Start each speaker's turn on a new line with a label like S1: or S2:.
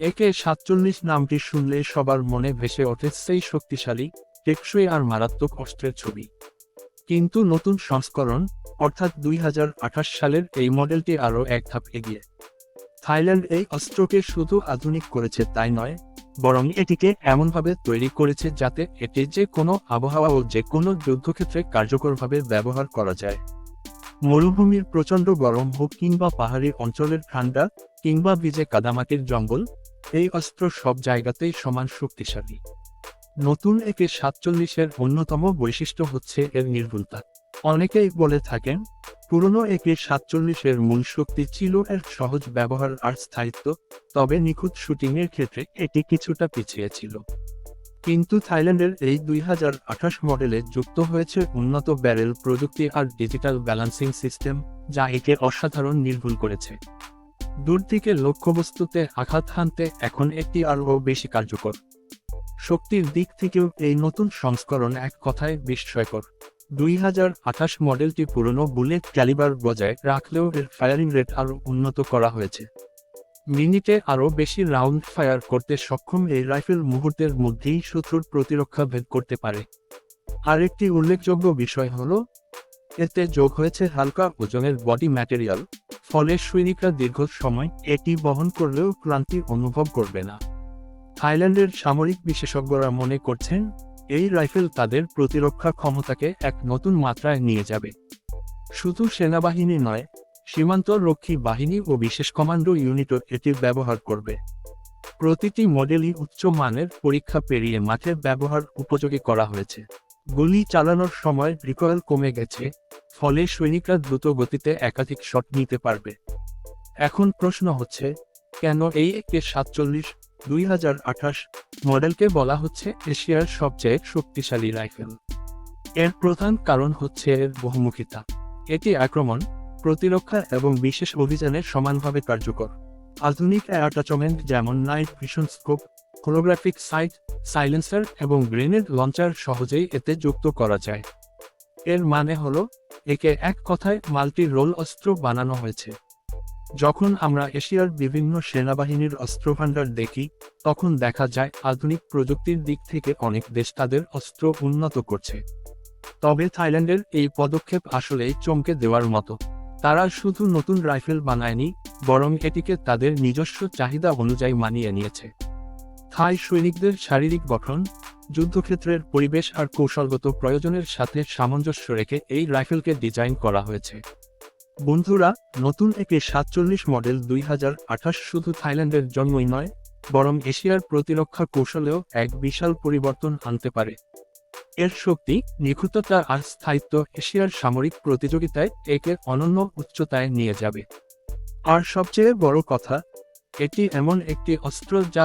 S1: একে সাতচল্লিশ নামটি শুনলে সবার মনে ভেসে ওঠে সেই শক্তিশালী, টেকসই আর মারাত্মক অস্ত্রের ছবি। কিন্তু নতুন সংস্করণ, অর্থাৎ দুই হাজার আঠাশ সালের এই মডেলটি আরও এক ধাপ এগিয়ে। থাইল্যান্ড এই অস্ত্রকে শুধু আধুনিক করেছে তাই নয়, বরং এটিকে এমনভাবে তৈরি করেছে যাতে এটি যে কোনো আবহাওয়া ও যে কোনো যুদ্ধক্ষেত্রে কার্যকরভাবে ব্যবহার করা যায়। মরুভূমির প্রচণ্ড গরম হোক কিংবা পাহাড়ি অঞ্চলের ঠান্ডা, কিংবা ভিজে কাদামাটির জঙ্গল এই অস্ত্র সব জায়গাতেই সমান শক্তিশালী। নতুন একে সাতচল্লিশের অন্যতম বৈশিষ্ট্য হচ্ছে এর নির্ভুলতা। অনেকেই বলে থাকেন, পুরনো একে সাতচল্লিশের মূল শক্তি ছিল এর সহজ ব্যবহার আর স্থায়িত্ব, তবে নিখুঁত শুটিংয়ের ক্ষেত্রে এটি কিছুটা পিছিয়ে ছিল। কিন্তু থাইল্যান্ডের এই দুই হাজার আঠাশ মডেলে যুক্ত হয়েছে উন্নত ব্যারেল প্রযুক্তি আর ডিজিটাল ব্যালান্সিং সিস্টেম, যা একে অসাধারণ নির্ভুল করেছে। দূর থেকে লক্ষ্যবস্তুতে আঘাত হানতে এখন এটি আরও বেশি কার্যকর। শক্তির দিক থেকেও এই নতুন সংস্করণ এক কথায় বিস্ময়কর। দুই হাজার আঠাশ মডেলটি পুরনো বুলেট ক্যালিবার বজায় রাখলেও এর ফায়ারিং রেট আরও উন্নত করা হয়েছে। মিনিটে আরও বেশি রাউন্ড ফায়ার করতে সক্ষম এই রাইফেল মুহূর্তের মধ্যেই শত্রুর প্রতিরক্ষা ভেদ করতে পারে। আরেকটি উল্লেখযোগ্য বিষয় হল, এতে যোগ হয়েছে হালকা ওজনের বডি ম্যাটেরিয়াল। ফলে সৈনিকরা দীর্ঘ সময় এটি বহন করলেও ক্লান্তি অনুভব করবে না। থাইল্যান্ডের সামরিক বিশেষজ্ঞরা মনে করছেন, এই রাইফেল তাদের প্রতিরক্ষা ক্ষমতাকে এক নতুন মাত্রায় নিয়ে যাবে। শুধু সেনাবাহিনী নয় সীমান্ত রক্ষী বাহিনী ও বিশেষ কমান্ডো ইউনিটও এটি ব্যবহার করবে। প্রতিটি মডেলই উচ্চ মানের পরীক্ষা পেরিয়ে মাঠে ব্যবহার উপযোগী করা হয়েছে। গুলি চালানোর সময় রিকয়েল কমে গেছে, ফলে সৈনিকরা দ্রুত গতিতে একাধিক শট নিতে পারবে। এখন প্রশ্ন হচ্ছে, কেন এই একে সাতচল্লিশ, দুই হাজার আঠাশ মডেলকে বলা হচ্ছে এশিয়ার সবচেয়ে শক্তিশালী রাইফেল? এর প্রধান কারণ হচ্ছে এর বহুমুখিতা। এটি আক্রমণ, প্রতিরক্ষা এবং বিশেষ অভিযানে সমানভাবে কার্যকর। আধুনিক অ্যাটাচমেন্ট যেমন night vision scope holographic sight, silencer এবং গ্রেনেড লঞ্চার সহজেই এতে যুক্ত করা যায়। এর মানে হল, একে এক কথায় মাল্টি রোল অস্ত্র বানানো হয়েছে। যখন আমরা এশিয়ার বিভিন্ন সেনাবাহিনীর অস্ত্রভাণ্ডার দেখি, তখন দেখা যায় আধুনিক প্রযুক্তির দিক থেকে অনেক দেশ তাদের অস্ত্র উন্নত করছে। তবে থাইল্যান্ডের এই পদক্ষেপ আসলেই চমকে দেওয়ার মতো। তারা শুধু নতুন রাইফেল বানায়নি, বরং এটিকে তাদের নিজস্ব চাহিদা অনুযায়ী মানিয়ে নিয়েছে। থাই সৈনিকদের শারীরিক গঠন, যুদ্ধক্ষেত্রের পরিবেশ আর কৌশলগত প্রয়োজনের সাথে সামঞ্জস্য রেখে এই রাইফেলকে ডিজাইন করা হয়েছে। বন্ধুরা, নতুন একে সাতচল্লিশ মডেল দুই হাজার আঠাশ শুধু থাইল্যান্ডের জন্মই নয়, বরং এশিয়ার প্রতিরক্ষা কৌশলেও এক বিশাল পরিবর্তন আনতে পারে। এর শক্তি, নিখুঁততা আর স্থায়িত্ব এশিয়ার সামরিক প্রতিযোগিতায় একে অনন্য উচ্চতায় নিয়ে যাবে। আর সবচেয়ে বড় কথা, এটি এমন একটি অস্ত্র যা